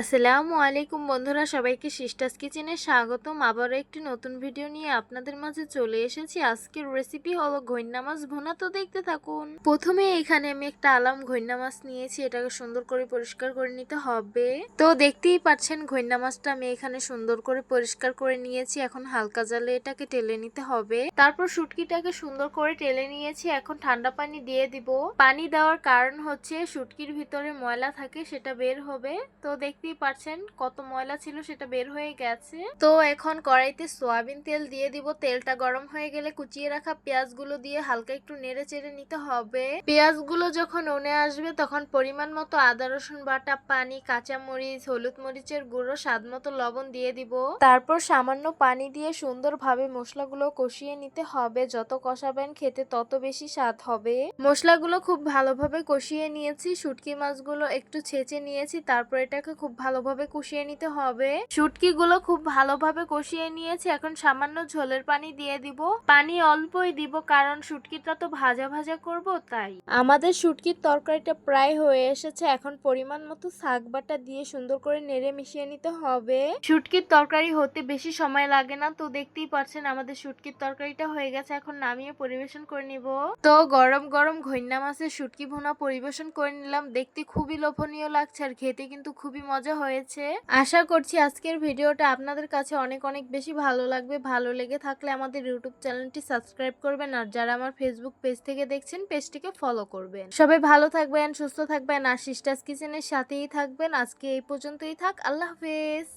আসসালামু আলাইকুম বন্ধুরা, সবাইকে সিস্টাস কিচেনে স্বাগতম। আবারও একটি নতুন ভিডিও নিয়ে আপনাদের মাঝে চলে এসেছি। আজকের রেসিপি হলো ঘৈন্যা মাছ ভুনা। তো দেখতে থাকুন, প্রথমে এখানে আমি একটা আলাম ঘৈন্যা মাছ নিয়েছি। এটাকে সুন্দর করে পরিষ্কার করে নিতে হবে। তো দেখতেই পাচ্ছেন ঘৈন্যা মাছটা আমি এখানে সুন্দর করে পরিষ্কার করে নিয়েছি। এখন হালকা জালে এটাকে টেলে নিতে হবে। তারপর শুটকিটাকে সুন্দর করে টেলে নিয়েছি। এখন ঠান্ডা পানি দিয়ে দিব। পানি দেওয়ার কারণ হচ্ছে শুটকির ভিতরে ময়লা থাকে, সেটা বের হবে। তো দেখতেই পাচ্ছেন কত ময়লা ছিল, সেটা বের হয়ে গেছে। তো এখন কড়াইতে সয়াবিন তেল দিয়ে দিব। তেলটা গরম হয়ে গেলে কুচিয়ে রাখা পেঁয়াজগুলো দিয়ে হালকা একটু নেড়ে চেড়ে নিতে হবে। পেঁয়াজগুলো যখন ওনে আসবে, তখন পরিমাণ মতো আদা, রসুন বাটা, পানি কাঁচা মরিচ হলুদ মরিচের গুঁড়ো, স্বাদ মতো লবণ দিয়ে দিব। তারপর সামান্য পানি দিয়ে সুন্দরভাবে মশলাগুলো কষিয়ে নিতে হবে। যত কষাবেন খেতে তত বেশি স্বাদ হবে। মশলাগুলো খুব ভালোভাবে কষিয়ে নিয়েছি। শুটকি মাছগুলো একটু ছেঁচে নিয়েছি। তারপর এটাকে খুব ভালোভাবে কষিয়ে নিতে হবে। শুটকিগুলো খুব ভালোভাবে কষিয়ে নিয়েছি। এখন সামান্য ঝোলের পানি দিয়ে দিব। পানি অল্পই দিব কারণ শুটকিটা তো ভাজা ভাজা করব, তাই। আমাদের শুটকির তরকারিটা প্রায় হয়ে এসেছে। এখন পরিমাণ মতো শাক বাটা দিয়ে সুন্দর করে নেড়ে মিশিয়ে নিতে হবে। শুটকির তরকারি হতে বেশি সময় লাগে না। তো দেখতেই পাচ্ছেন আমাদের শুটকির তরকারিটা হয়ে গেছে। এখন নামিয়ে পরিবেশন করে নিব। তো গরম গরম ঘৈন্যা মাছের শুটকি ভুনা পরিবেশন করে নিলাম। দেখতে খুবই লোভনীয় লাগছে আর খেতে কিন্তু খুবই মজা হয়েছে। আশা করছি আজকের ভিডিওটা আপনাদের কাছে অনেক অনেক বেশি ভালো লাগবে। ভালো লেগে থাকলে আমাদের ইউটিউব চ্যানেলটি সাবস্ক্রাইব করবেন আর যারা আমার ফেসবুক পেজ থেকে দেখছেন পেজটিকে ফলো করবেন। সবাই ভালো থাকবেন, সুস্থ থাকবেন, আর সিস্টার্স কিচেনের সাথেই থাকবেন। আজকে এই পর্যন্তই থাক। আল্লাহ হাফেজ।